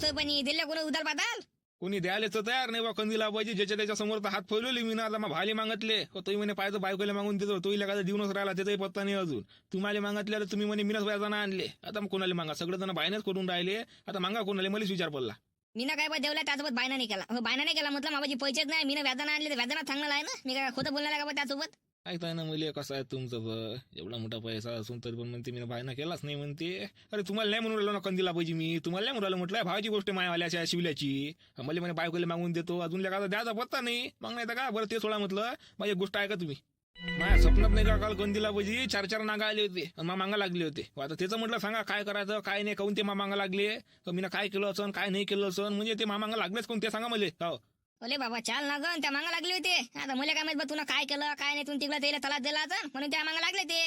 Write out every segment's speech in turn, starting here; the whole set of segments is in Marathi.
सोय पाणी दिल्या कोणी उदार पाताल कोणी द्यायला तर तयार नाही बा कंदीला पाहिजे ज्याच्या त्याच्यासमोर तर हात फैलवले मी ना आता मग भाले मागतले. हो, तोही म्हणे पाहिजे बायकोला मागून देतो तोही लगाचा देऊनच राहिला त्याचाही पत्ता नाही अजून. तुम्हाला मागितले तुम्ही म्हणे मीनच व्याजानं आणले. आता मग कोणाला मागा? सगळे जण बाहेरच करून राहिले. आता मागा कोणाला? मलाच विचार पडला. मी ना काय बा देवला त्यासोबत बायना नाही केला. हो बायना नाही केला म्हटलं माझी पैसेच नाही मी ना व्याजानं आणले तर व्याजानं सांगणार आहे ना? मी काय खोटं बोलणार का त्यासोबत? ऐकताय ना मुली कसं आहे तुमचं ब एवढा मोठा पैसा असून तरी पण म्हणते मी बायना केलाच नाही म्हणते. अरे तुम्हाला नाही म्हणून राहिलो ना कंदीला पाहिजे मी. तुम्हाला नाही म्हणून म्हटलं भावाची गोष्ट आहे मायावाल्याच्या शिवल्याची. मला म्हणे बायकोला मागून देतो अजून लेखा द्यायचा पत्ता नाही. मग नाही तर का बरं ते सोडा म्हटलं. माझी एक गोष्ट ऐका तुम्ही. माझ्या स्वप्नात नाही का काल कंदीला पाहिजे चार चार नागा आले होते आणि मा मागा लागले होते. आता त्याचं म्हटलं सांगा काय करायचं काय नाही काऊन ते मा मागा लागले? मी काय केलं असं काय नाही केलं असं म्हणजे ते मा मागा लागलेच कोण ते सांगा मला. हो. ओले बाबा चाल ना गं त्या मागा लागले होते. आता मला काय माहीत बा तुला काय केलं काय नाही तुम्ही तिकडे त्याला तलात दिला आता म्हणून त्या मागा लागले ते.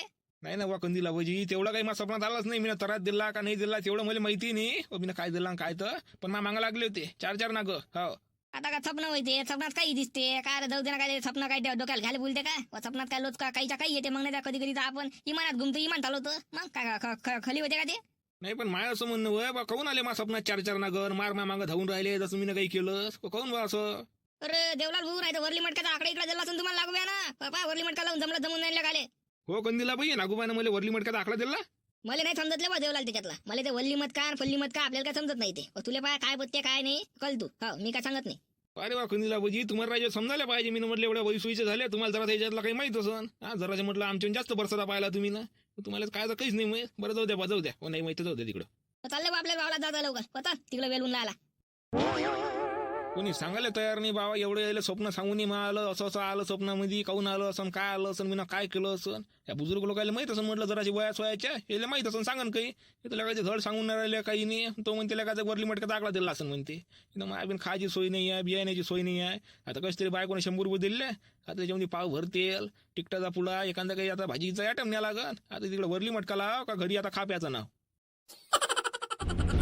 नाही ना बा कंदीला भाजी तेवढं काही माझ्या स्वप्नात आलंच नाही. मी तरात दिला का नाही दिला तेवढं मला माहिती नाही. मी काय दिला काय तर. पण मा मागा लागले होते. चार चार नाग हो. आता काय स्वप्न होते? स्वप्नात काही दिसते? काय रे जाऊ दे ना काय स्वप्न काय डोक्याला घाले बोलते व स्वप्नात काय लोच का काहीच्या काही येते मग नाही कधी कधी आपण इमानात घुमतो इमान चालवतो. मग काय खाली होते का ते? नाही पण माय असं म्हणणं वय बा काऊन आले मा स्वप्नात चार चार नागर मार मा मागं धावून राहिले जसं मी काही केलं. काऊन बा असं? अरे देवलाल भाऊ नाही तर वरली मटक्याचा आकडे इकडे दिला असून तुम्हाला लागू ना. बाबा वरली मटका लावून जमलं जमून नाही गाले हो कंदीला पाहिजे नागोबानं मला वरली मटक्याचा आकडा दिला? मला नाही समजतले बा देवलाल त्याच्यातला. मला ते वल्ली मत का फल्ली मत का आपल्याला काय समजत नाही ते. तुले पाय काय बघते काय नाही कल तू. हो मी काय सांगत नाही. अरे वा कंदीला भाजी तुम्हाला राजे समजायला पाहिजे. मी म्हटलं एवढ्या वैसोयीचे झाले तुम्हाला जरा त्याच्यातला काही माहीत असन? हा जराचे म्हटलं आमच्या जास्त बरसादा पाहिला तुम्ही ना. तुम्हाला काय तर काहीच नाही मग बरं जाऊ द्या बा जाऊ द्या. हो नाही माहिती जाऊ द्या तिकडं. चाललं चालले बा आपल्या गावाला जा लवकर. पता तिकडे वेलून आला कोणी सांगायला तयार नाही बाबा एवढं यायला स्वप्न सांगून नाही मला आलं असं असं आलं स्वप्नामध्ये काऊन आलं असं काय आलं असं मी काय केलं असं. या बुजुर्ग लोकांना माहीत असं म्हटलं जराशी वयास वयाच्या याला माहीत असं सांगन काही. हे तुला धड सांगून नाही राहिले काही नाही. तो म्हणते काय वरली मटका दाखला दिला असं म्हणते. इथं मग आपण खायची सोय नाही आहे बियाण्याची सोय नाही आहे. आता कशी तरी बायकोने शंभर रुपये दिले आता त्याच्यामध्ये पाव भरतेल टिकटाचा पुडा एखादा काही आता भाजीचा आयटम न्या लागत आता तिकडे वरली मटका लाव का घरी आता खा प्याचं नाव?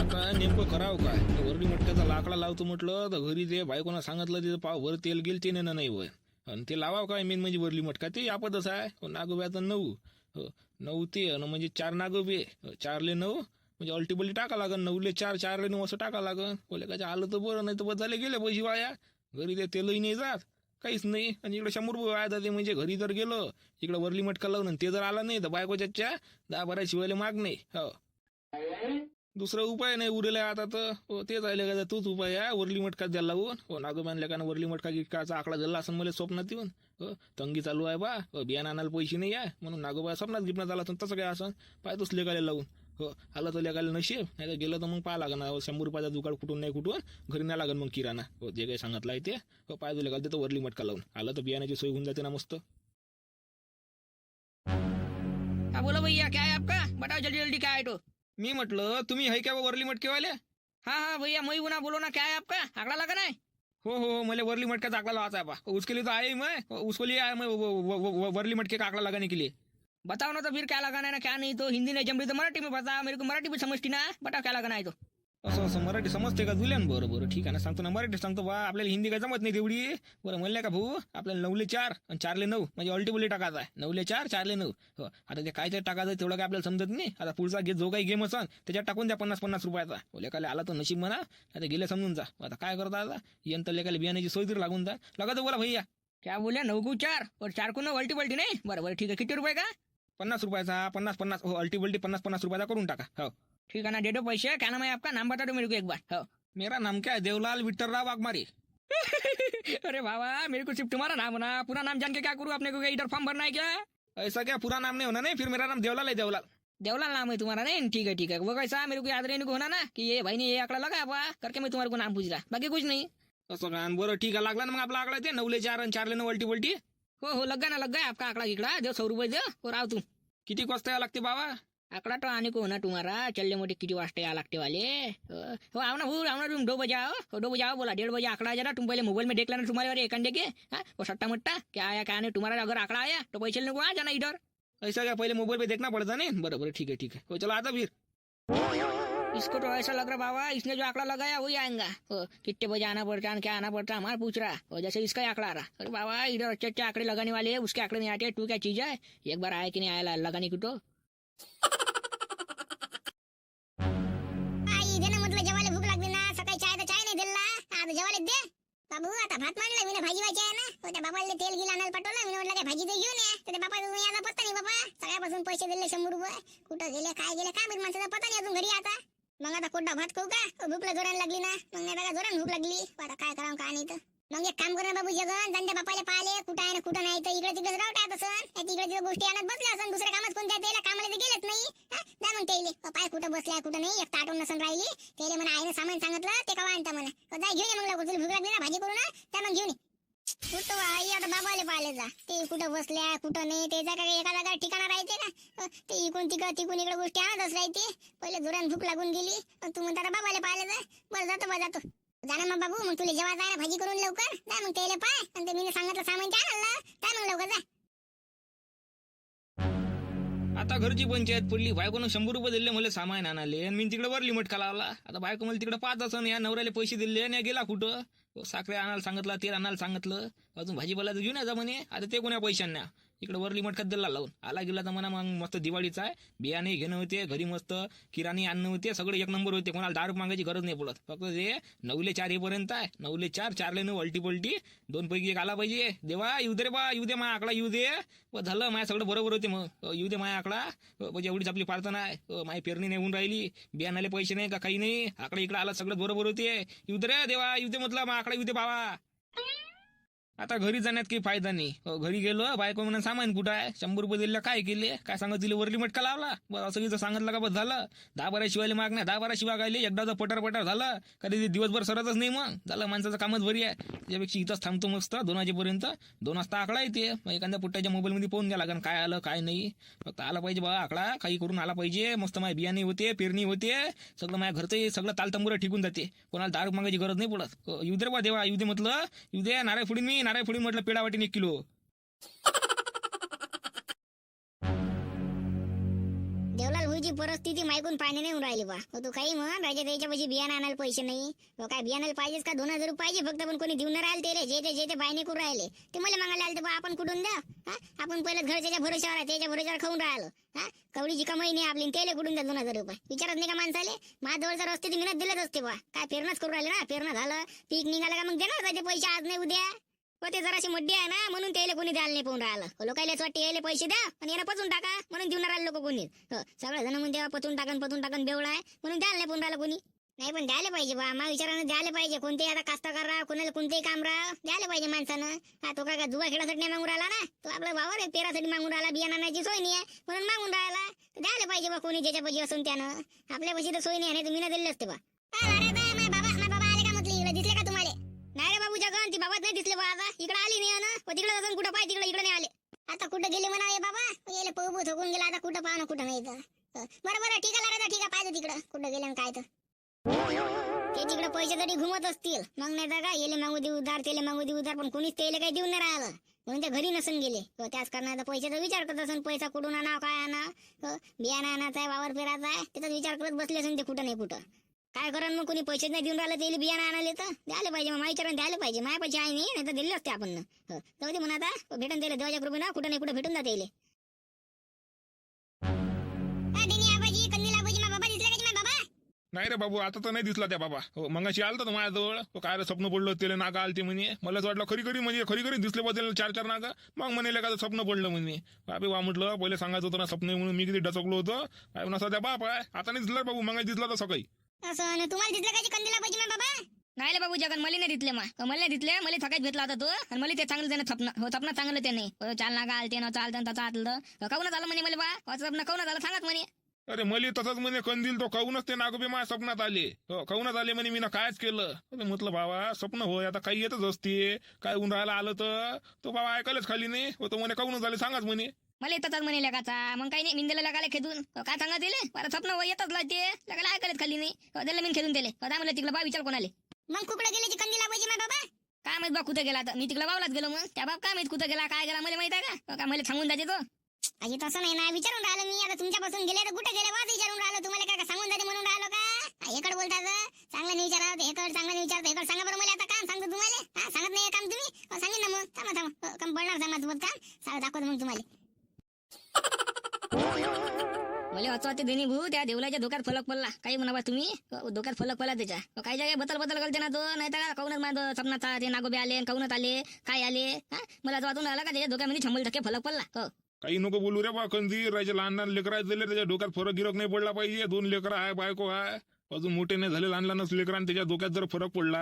काय नेमकं करावं काय? वरडी वरली मटक्याचा लाकडा लावतो म्हटलं तर घरी ते बायकोनं सांगितलं तिथं पाव भर तेल गेल ते नेणं नाही वय आणि ते लावावं काय मेन म्हणजे वरली मटका? ते आपतच आहे. हो, नागोब्याचं नऊ. हो, नऊ ते म्हणजे चार नागोबे. हो, चारले नऊ म्हणजे अल्टिबली टाका लागन. नऊले चार चारले नऊ असं टाका लागन. बोले काय आलं तर बरं नाही तर बस झाले गेले पैसे वाया. घरी ते तेलही नाही जात. काहीच नाही. आणि इकडे शंभर रुपये वाया जाते. म्हणजे घरी जर गेलो इकडे वरली मटका लावून ते जर आला नाही तर बायकोच्या दहा बारा शिवायला माग नाही. हो. दुसरा उपाय नाही उरलेला आता तर. हो तेच का तूच उपाय आहे. वरली मटका द्यायला लावून हो नागोबान लेकानं वरली मटका गिटकाचा आकडा दिला असं मला स्वप्नात येऊन. हो तंगी चालू आहे बा. हो, बियाणं आणायला पैसे नाही आहे. म्हणून नागोबा स्वप्नात गिपण्यात आला असं तसं काय असं. पाय तोच लेकाले लावून. हो आलं तर लेकाले नशीब नाही तर गेलं तर मग पाहा लागणार. हो शंभर रुपयाचा दुकाळ कुठून नाही कुठून. घरी नाही लागण मग किराणा. हो जे काही सांगितलं आहे ते. हो पाय तो लेकाल ते वरली मटका लावून. आलं तर बियाण्याची सोय होऊन जाते ना मस्त. हा भैया काय आपका? बताओ जल्दी जल्दी काय तो. मी म्हटलं तुम्ही है का बा वरली मटकेवाले हाँ हाँ भैया मैं हूं ना बोलो ना क्या है आपका? आंकड़ा लगा ना है? हो हो हो मला वरली मटका आंकड़ा लगाता है बा. उसके लिए तो आए ही मैं. उसको लिए आया मैं वरली मटके का आंकड़ा लगाने के लिए. बताओ ना तो फिर क्या लगाना है ना क्या नहीं तो हिंदी नहीं जम रही तो मराठी में बता मेरे को मराठी भी समझती ना बताओ क्या लगाना है तो. असं असं मराठी समजते का तुला? बरं बरं ठीक आहे. ना सांगतो ना मराठी सांगतो बा आपल्याला हिंदी काय जमत नाही तेवढी. बरं म्हणले का भाऊ आपल्याला नऊले चार आणि चारले नऊ. म्हणजे अल्टिबली टाकायचा आहे. नऊले चार चारले नऊ. हो आता ते काय टाकायचं तेवढं काय आपल्याला समजत नाही. आता पुढचा गे जो काही गेम असा त्याच्यात टाकून द्या पन्नास पन्नास रुपयाचा. हो, लेखाला आला तो नशीब म्हणा आता गेले समजून जा. आता काय करता आता? यंत्र लेखाला बियाण्याची सोय तरी लागून जा. लगा बोला भैया. क्या बोले नऊ चार. और चार को नऊ अल्टी पल्टी नाही? बरं बरं ठीक आहे. किती रुपये का? पन्नास रुपयाचा पन्नास पन्नास हो अल्टिबल्टी पन्नास पन्नास रुपयाचा करून टाका हो. ठीक है ना दे दो पैसे क्या नाम है आपका नाम बता दो मेरे को एक बार हो. मेरा नाम क्या है? देवलाल विठ्ठलराव वाघमारे. अरे बाबा मेरे को सिर्फ तुम्हारा नाम होना पूरा नाम जान के क्या करूँ आपने को इधर फॉर्म भरना है क्या? ऐसा क्या पूरा नाम नहीं होना नहीं फिर मेरा नाम देवलाल है देवलाल. देवलाल नाम है तुम्हारा नहीं ठीक है ठीक है. वो कैसा मेरे को याद रहने को होना ना कि ये भाई ने ये आंकड़ा लगा हुआ करके मैं तुम्हारे को नाम पूछ रहा. बाकी कुछ नहीं. असं का बरं ठीक आहे लागला ना मग आपला आकडा ते नऊले चार आणि चारले नऊ अल्टी बल्टी. हो हो लग गया ना लग गया आपका आंकड़ा गिकड़ा. दो सौ रुपये दो. और आओ तुम किती वाजता यावं लागते बाबा? आंकड़ा तो आने को होना तुम्हारा. चलने मोटे किती वाजता या लागते वाले? हो हो, आओ ना भू आओ ना तुम दो बजे आओ. हो, दो बजे आओ बोला. डेढ़ बजे आंकड़ा जाना. तुम पहले मोबाइल में देख लेना तुम्हारे वाले एकंडे के हाँ वो सट्टा मट्टा. क्या आया क्या नहीं? तुम्हारा अगर आंकड़ा आया तो पैसे लेने को आ जाना इधर. ऐसा क्या? पहिले मोबाईल पे देखना पडता नाही? बरं बरं ठीक आहे ठीक आहे हो चला आता फिर। इसको तो ऐसा लग रहा बाबा इसने जो आंकड़ा लगाया वही आएगा। कितने बजे आना पड़ता है क्या आना पड़ता है हमारा पूछ रहा। और जैसे इसका आंकड़ा आ रहा। अरे बाबा इधर अच्छे अच्छे आंकड़े लगाने वाले है उसके आंकड़े नहीं आते तू क्या चीज है? एक बार आया कि नहीं आया लगाने की तो? आई दे। ना आता भात मांडला मी भाजी व्हायची आहे ना। हो, त्या बाबाला तेल गिल आणायला पाठवलं मी म्हटलं काय भाजी तर घेऊन या तर त्या बाबा याचा पत्ता नाही बाबा सगळ्यापासून पैसे दिले शंभर रुपये कुठं गेले काय गेले काय माणसाचा पत्ता नाही अजून घरी आता। मग आता कोणता भात खाऊ का? भूक भूकला जोरान लागली ना. मग नाही बघा जोरान भूक लागली. आता काय करावं काय नाही तर. मग एक काम कर बाबू जगन त्यांच्या बापाला पाहिले. कुठं आहे ना कुठं नाही तर इकडे तिकडे रावटात असन. तिकडे तिकडे गोष्टी आणत बसल्या असं दुसऱ्या कामात कोणत्या त्याला कामाला तर गेलेच नाही. हा? जा मग त्याला. पाय कुठं बसलाय कुठं नाही. एक ताटून नसन राहिली. त्याला म्हणा आईने सामान सांगितलं ते कवा आणता म्हणा. जाय घेऊन मग लवकर. तुला भूक लागली ना भाजी करू ना. त्या मग घेऊन बाबाले पाहिले जा. ते कुठं बसल्या कुठं नाही त्याचा एका जागा ठिकाणा राहते ना ते इकडून तिकडं इकडे गोष्टी आणतच राहते पहिले जोरान भूक लागून गेली तू म्हणता बाबाले पाहिले जा. बरं जातो जातो. मग बाबू मग तुला जेव्हा भाजी करून लवकर जा मग त्याला पाय. आणि ते मी सांगितलं सामान आणलं. जा मग लवकर जा. आता घरची पंचायत पडली बायकोनं शंभर रुपये दिले मला सामान आणाले. आणि मी तिकडे वर लिमिट लावला. आता बायको मला तिकडे पाच असं या नवऱ्याला पैसे दिले आणि गेला कुठं? साखरे आणायला सांगितलं तेल आणायला सांगितलं. अजून भाजीपाला तर घेऊन जा म्हणे. आता ते कोण्या पैशांना? इकडे वरली मटकात दिला लावून. आला गेला तर म्हणा मग मस्त दिवाळीचा आहे. बियाणे घेणं होते घरी मस्त किराणी आणणं होते सगळे एक नंबर होते. कोणाला डार्क मागायची गरज नाही पडत. फक्त ते नऊले चार येईपर्यंत आहे. नऊले चार चारले नऊ अल्टी पलटी दोन पैकी एक आला पाहिजे. देवा येऊ दे रे बा येऊ दे माया आकडा येऊ दे. व झालं माझ्या सगळं बरोबर होते मग. येऊ दे माया आकडा. म्हणजे एवढीच आपली प्रार्थना आहे. अ, माझी पेरणी नाही होऊन राहिली. बियाणाले पैसे नाही का काही नाही. आकडे इकडे आला सगळं बरोबर होते. येऊ दे रे देवा येऊ दे म्हटलं मग आकडा येऊ दे बाबा. आता घरी जाण्यात काही फायदा नाही. अ, घरी गेलो बायको म्हणून सामान कुठं आहे? शंभर रुपये दिले काय केले? काय सांगत तिला वरली मटका लावला. बस असं की सांगितलं का बस झालं. दहा बारा शिवायला माग नाही दहा बारा शिवा गायले एकदा पटार पटर झालं कधी ते दिवसभर सरतच नाही मग. झालं माणसाचं कामच बरी आहे. त्याच्यापेक्षा इथंच थांबतो मस्त दोन वाजेपर्यंत. दोन वाजता आकडा येते. मग एखाद्या पुट्ट्याच्या मोबाईलमध्ये पाहून घ्या लागन काय आलं काय नाही. फक्त आला पाहिजे बा आकडा काही करून आला पाहिजे. मस्त माझ्या बियाणे होते पेरणी होते. सगळं माझ्या घरचं सगळं तालतंबुरं ठिकून जाते. कोणाला दारू मागायची गरज नाही पडत. अ, येऊ दे रे बा देवा येऊ दे म्हटलं. येऊ दे नारळ फुडीन मी नारळ फुडीन म्हटलं पेडा वाटीन एक किलो. देवलाल भाऊची परिस्थिती मायकून पाणी नाही होऊन राहिली बा. हो तू काही म्हण राजा त्याच्या पैसे बियाणं आणायला पैसे नाही. हो काय बियाणाला पाहिजेच का? दोन हजार रुपये पाहिजे फक्त पण कोणी देऊन राहिले ते रे जे ते जे ते बायने करून राहिले. ते मला मागायला आले बा आपण कुठून द्या? हा? आपण पहिलं घर त्याच्या भरोशावर आहे त्याच्या भरोशावर खाऊन राहिलो. हा? कवडीची कमाई नाही आपली तेले कुठून द्या दोन हजार रुपये? विचारत नाही का माणसाले? माझ्याजवळचा रस्ते ती दिलेच असते बा. काय पेरणंच करून राहिले ना? पेरणं झालं पीक निघालं का? मग देणार का ते पैसे? आज नाही उद्या? हो ते जराशी मड्डी आहे ना म्हणून त्याला कोणी द्यायला नाही पाहून राहिलं. हो, लोकायला वाटते यायला पैसे द्या पण याला पचून टाका म्हणून देऊन राहिले लोक कोणी. सगळे सगळं जण म्हणून बा, पचून टाकन पचून टाकन बेवळा आहे म्हणून द्यायला नाही पाहून राहिलं कोणी. नाही पण द्यायला पाहिजे बा मा विचारानं द्यायला पाहिजे. कोणतेही आता कास्तकार राह कोणाला कोणतेही काम राह द्यायला पाहिजे माणसानं. हा तो काय का जुवा खेळासाठी नाही मागून राहिला ना? तो आपला वावर आहे पेरासाठी मागून राहिला बिया आणायची सोय नाही आहे म्हणून मागून राहिला. द्यायला पाहिजे बा कोणी ज्याच्या पैसे असून त्यानं. आपल्या पैसे तर सोय नाही आहे, मी ना दिले असते बा. जगन ती बाबाच नाही दिसले बा आता इकडे आली नाही ना व तिकडे अजून कुठं पाय तिकडे इकडे नाही आले. आता कुठं गेले म्हणा हे बाबा गेले पळू थकून गेला. आता कुठं पाहा कुठं नाही तर. बरं बरं ठीक आहे ठीक आहे पाहिजे तिकडं. कुठं गेले काय तर. ते तिकडे पैसे तरी घुमत असतील. मग नाही तर काय येले मागू दे उधार तेले मागू दे उधार. पण कोणीच तेले काही देऊन नाही राहिलं. म्हणून ते घरी नसून गेले. त्याच कारणाचा पैशाचा विचार करत असून. पैसा कुठून आणा काय आणा बियाणा आणायचा आहे वावर फिरायचा आहे. त्याचा विचार करत बसले असून ते कुठं नाही कुठं. काय करण मग? कोणी पैसे नाही देऊन राहिलं त्याला बियाणं आणायला तर? द्यायला पाहिजे मग विचारानं द्यायला पाहिजे. माझ्या पैसे आहे नाही नाही तर दिले असते आपण. हो, जाऊ दे म्हणा आता भेटून दिले देवाच्या कृपे ना कुठं नाही कुठं भेटून जाते नाही रे बाबू आता तर नाही दिसला त्या बाबा. हो मगाशी आलता तर माझ्याजवळ. तो काय रे स्वप्न पडलं त्याला नागा आलते म्हणे. मलाच वाटलं खरी खरी म्हणजे खरी खरी दिसले बदल चार चार नागा. मग म्हणे का स्वप्न पडलं म्हणे. बाबी वा म्हटलं पहिले सांगायचं होतं ना स्वप्न म्हणून मी किती डचकलो होतं. काय म्हणा सध्या बाप आहे. आता नाही दिसला रे बाबू मग दिसला तर सकाळी असं तुम्हाला दिसलं काय कंदीला पाहिजे मग बाबा? नाही रे बाबू जगन मला नाही दिसले मा. मला नाही दिसले मला थकायच भेटला होता तो आणि मला ते चांगलं त्याने थपना हो थपना चांगलं त्याने. हो, चालना का आलते ना चालतं तसं आतलं. काऊन झालं म्हणे मला बा? हो, थपना काऊन झालं सांगत म्हणे. अरे मले तसंच म्हणे कंदील तो काहूनच ते नागोबे माझ्या स्वप्नात आले. हो काहूनच आले म्हणे मी ना कायच केलं. अरे म्हटलं बाबा स्वप्न होय आता काही येतच असते. काय उन्हाळ्याला आलं तर? तो बाबा ऐकायलाच खाली नाही. हो तो म्हणे काहूनच आले सांगाच म्हणे. मला येतातच म्हणे लेकाचा मग काही नाही मिंदेला लगाले खेदून हो, काय सांगा दिले मला स्वप्न येतच लागते लगाला ऐकायलाच खाली नाही. त्याला मी खेळून दिले. म्हणलं तिकडे बा विचार कोणाले. मग कुकडे गेल्याची कंदीला पाहिजे मग बाबा? काय माहीत बा कुठं गेला मी तिकडे वावलाच गेलो मग. त्या बाब काय माहीत कुठं गेला काय गेला मला माहीत आहे का? मला सांगून जाते तो. अरे तसं नाही ना विचारून राहिलं मी. आता तुमच्यापासून गेले तर कुठे गेले? वाच विचारून राहिलो. तुम्हाला काय का सांगून जाते म्हणून राहिलो का? हेकड बोलतात चांगलं नाही विचारावं हेकड चांगलं नाही विचारत हेकड सांगा बरं मला आता काम सांगतो तुम्हाला. हा सांगत नाही काम तुम्ही? सांगेन ना मग. थांबा थांबा. काम पडणार सांगा काम. सांगा दाखवतो मग तुम्हाला. वाचवा ते देणी भाऊ त्या देवलाच्या धोक्यात फलक पडला. काही म्हणा तुम्ही? धोक्यात फलक पडला त्याच्या. काही जागा बदल बदल करते ना तो नाही तर काऊनच माझं सपनाचा ते नागोबे आले काऊनच आले काय आले? हा? मला वाचून आला का त्याच्या धोक्यामध्ये शंभर टक्के फलक पडला? हो. काही नको बोलू रे बा कंदी राजा लहान लहान लेकर दिले त्याच्या डोक्यात फरक गिरक नाही पडला पाहिजे. दोन लेकर आहे बायको आहे. अजून मोठे नाही झाले लहान लहानच लेकर त्याच्या डोक्यात जर फरक पडला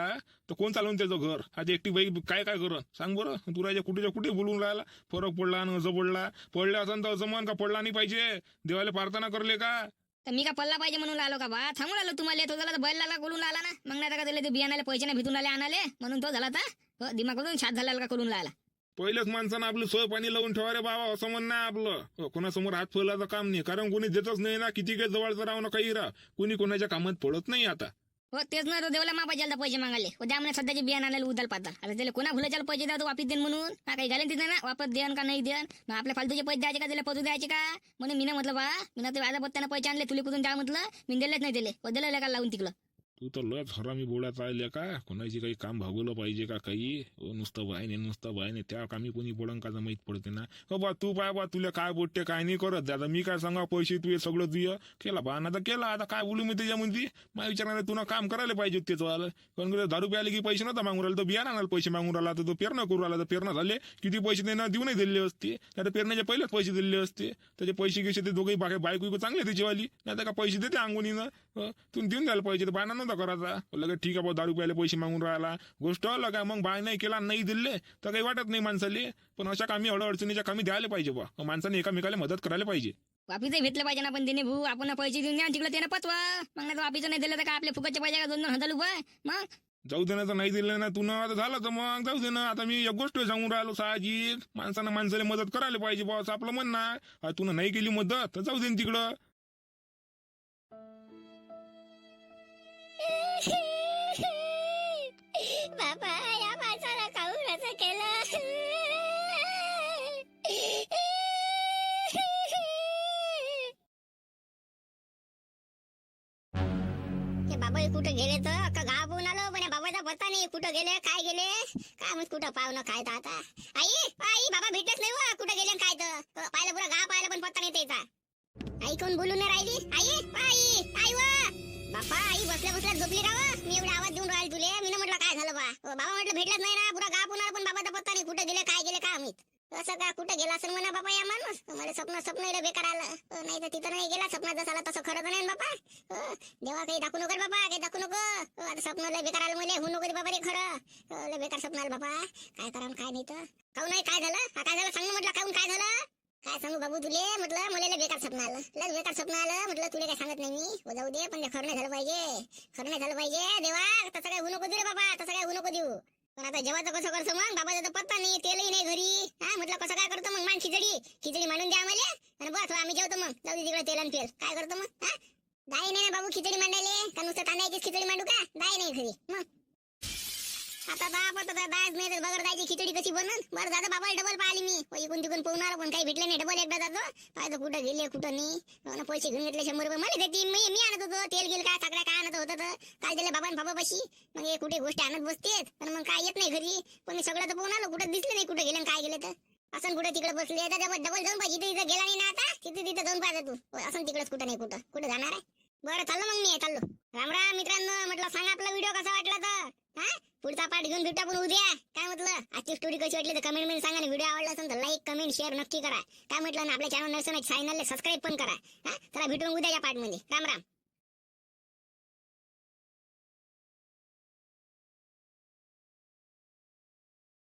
तर कोण चालवून त्याचं घर? आज एकटी बाई काय काय करत सांग बरं. तू राजा कुठेच्या कुठे बोलून राहिला? फरक पडला आणि असं पडला? पडला असं तर असं मन का पडला नाही पाहिजे? देवाला प्रार्थना करले का? तर मी का पडला पाहिजे म्हणून आलो का बा? थांबून आलो तुम्हाला. तो झाला तर बैल लागला बोलून आला ना. मग नाही का त्याला ते बियाणाला पैसे नाही भेटून आले आणाले? म्हणून तो झाला तर हो, दिमाग शात झाला का करून राहिला? पहिल्याच माणसानं आपलं सोय पाणी लावून ठेवा रे बाबा असं म्हणणं आहे आपलं. हो, कोणासमोर हात फुलाचं काम नाही कारण कोणी देतच नाही ना किती काही जवळचं राहू ना काही राह. कोणी कोणाच्या कामात पडत नाही आता. हो तेच ना तो देवाला मा पाहिजे पैसे मागाले उद्या हो, द्या म्हणे सध्याचे बियाणं आणायला उदल पाहता आता त्याला कोणा भुलाच्याला पैसे द्या तो वापिस देन म्हणून. हा काही घालेन तिथे ना? वापस देन का नाही देन मग आपल्या फालतूचे पैसे द्यायचे का त्याला पजू द्यायचे का? म्हणून मी म्हटलं बा मी ते व्याजा पत्त्यानं पैसे आणले तुले कुठून द्या म्हटलं? मी दिलेच नाही दिले हो का लावून तिकडं? तू तर लयच हरामी बोडा राहिले का? कोणाची काही काम भागवलं पाहिजे का काही? ओ नुसतं बायने नुसतं बायने त्या कामी कोणी पडन का माहीत पडते ना? हो बा तू पाय बा तुला काय बोटते काय नाही करत. दादा मी काय सांगा पैसे तू हे सगळं तुझं. केला बा ना तर केला. आता काय बोलू मी त्याच्यामध्ये? मला विचारणार तुला काम करायला पाहिजे त्याचं वालं. कारण की दारू प्यायला की पैसे नव्हता मागून राहिला. तो बियाणं आणायला पैसे मागून राहिला. तर तो पेरणं करू राहिला. तर पेरणं झाले. किती पैसे देणं देऊ नाही दिले असते. नाही तर पेरण्याचे पहिलेच पैसे दिले असते. त्याचे पैसे घेसे ते दोघेही बाकी बायको चांगले त्याचीवाली. नाही तर का पैसे देते अंगुनीनं हं, तुम्ही देऊन द्यायला पाहिजे. तर बायना नव्हता करायचा. लगेच ठीक आहे बा दारू प्यायला पैसे मागून राहिला. गोष्ट अलग आहे. मग बाय नाही केला नाही दिले तर काही वाटत नाही माणसाले. पण अशा कामी अडचणीच्या कामी द्यायला पाहिजे बा माणसाने एकामेकाला मदत करायला पाहिजे. वापिसही भेटलं पाहिजे ना पण त्याने भाऊ आपण पैसे देऊन द्या तिकडे त्याने पचवा. मग नाही वापिस नाही दिलं तर काय आपले फुकटचे पाहिजे का दोन दोन हजार रुपये मग? जाऊ दे ना तर नाही दिलं ना तुनं आता झालं तर मग जाऊ दे ना. आता मी एक गोष्ट सांगून राहिलो साहजिक. माणसानं माणसाला मदत करायला पाहिजे बा असं आपलं म्हणणं तुनं नाही केली मदत तर जाऊ दे ना तिकडं. बाबा या माणसाला काऊन असं केलं? ते बाबा कुठं गेले तर? अख्खा गाव बोलून आलो. पण बाबाचा पत्ता नाही. कुठं गेले? काय गेले? काय मग कुठं पाहुणं काय तर आता? आई आई बाबा भेटत नाही वा कुठं गेले काय तर? पाहिलं पुरा गाव पाहिलं पण पत्ता नाही त्याचा. आई कोण बोलून राहिली? आई आई आई वा! बापा आई बसल्या बसल्या झोपली का मी एवढा आवाज देऊन राहील तुले. मी म्हटलं काय झालं बा? अ, बाबा म्हटलं भेटलंच नाही ना. पुरा गाव पुन्हा पण बाबाचा पत्ता नाही. कुठे गेले काय गेले काय माहीत. असं का कुठे गेला असेल म्हणा बाबा या माणूस? मला स्वप्न स्वप्न इकडे बेकार आलं. अ, नाही तर तिथं नाही गेला. स्वप्नात जसं आला तसं खरं तर नाही ना अ, देवा काही दाखवू नको रे काही दाखवू नको. अ, आता स्वप्न लय बेकार आलं मला. होऊ नको रे बाबा रे खरं. अ, लय बेकार स्वप्न आलं बापा. काय करा काय नाही तर. काहून नाही काय झालं? हा काय झालं? सांग ना म्हटलं काहून काय झालं? काय सांगू बाबू तुले? म्हटलं मुलीला बेकार स्वप्न आलं. लस बेकार स्वप्न आलं. म्हटलं तुले काय सांगत नाही मी? हो जाऊ दे पण ते खरं नाही झालं पाहिजे. खरं नाही झालं पाहिजे देवा. तसं काय होऊ नको देऊ रे बाबा तसं काय होऊ नको देऊ. पण आता जेवायचं कसं करतो मग? बाबाचा तर पत्ता नाही तेलही नाही घरी. हा म्हटलं कसं काय करतो मग? मान खिचडी. खिचडी मांडून द्या आम्हाला. आणि बस हो, आम्ही जेवतो मग. जाऊ दे तिकडे तेल आणि तेल. काय करतो मग? हा? दाई नाही बाबू खिचडी मांडायले? का नुसतं तांदळाचीच खिचडी मांडू का? दाई नाही घरी. मग? आता बाप पत्ता दाज नाही तर बगर जायची खिचडी कशी बनन? बरं दादा बाबा डबल पाहिली मी. इकून तिकून पोहून आलो पण काही भेटले नाही डबल एकदा जातो. पाहिजे कुठं गेले कुठं नाही. हो पैसे घेऊन घेतले शंभर रुपये. मला देते मी मी आणत होतो तेल गेल काय सगळ्या काय आणत होतं तर. काय दिलं बाबा बाबा पशी मग हे कुठे गोष्टी आणत बसतेत? पण मग काय येत नाही घरी. पण मी सगळं तर पोहून आलो कुठं दिसले नाही कुठे गेले काय गेले तर. असं कुठे तिकडे बसले डबल डबल जाऊन पाहिजे तिथे गेला नाही ना आता. तिथे तिथे जाऊन पाहिजे तू. असं तिकडेच कुठं नाही कुठं. कुठं जाणार आहे? बरं चाललो मग मी चाललो. राम राम मित्रांनो म्हटलं सांगा आपला व्हिडिओ कसा वाटला तर. हा? पुढचा पाठ घेऊन भेटू आपण उद्या. काय म्हटलं? आजची स्टोरी कशी वाटली तर कमेंटमध्ये सांगा व्हिडिओ आवडला असेल तर लाईक कमेंट शेअर नक्की करा. काय म्हटलं ना आपल्या चॅनल नसेल चॅनलला सबस्क्राईब पण करा. हा? चला भेटू उद्या उद्याच्या पाठमध्ये. राम राम.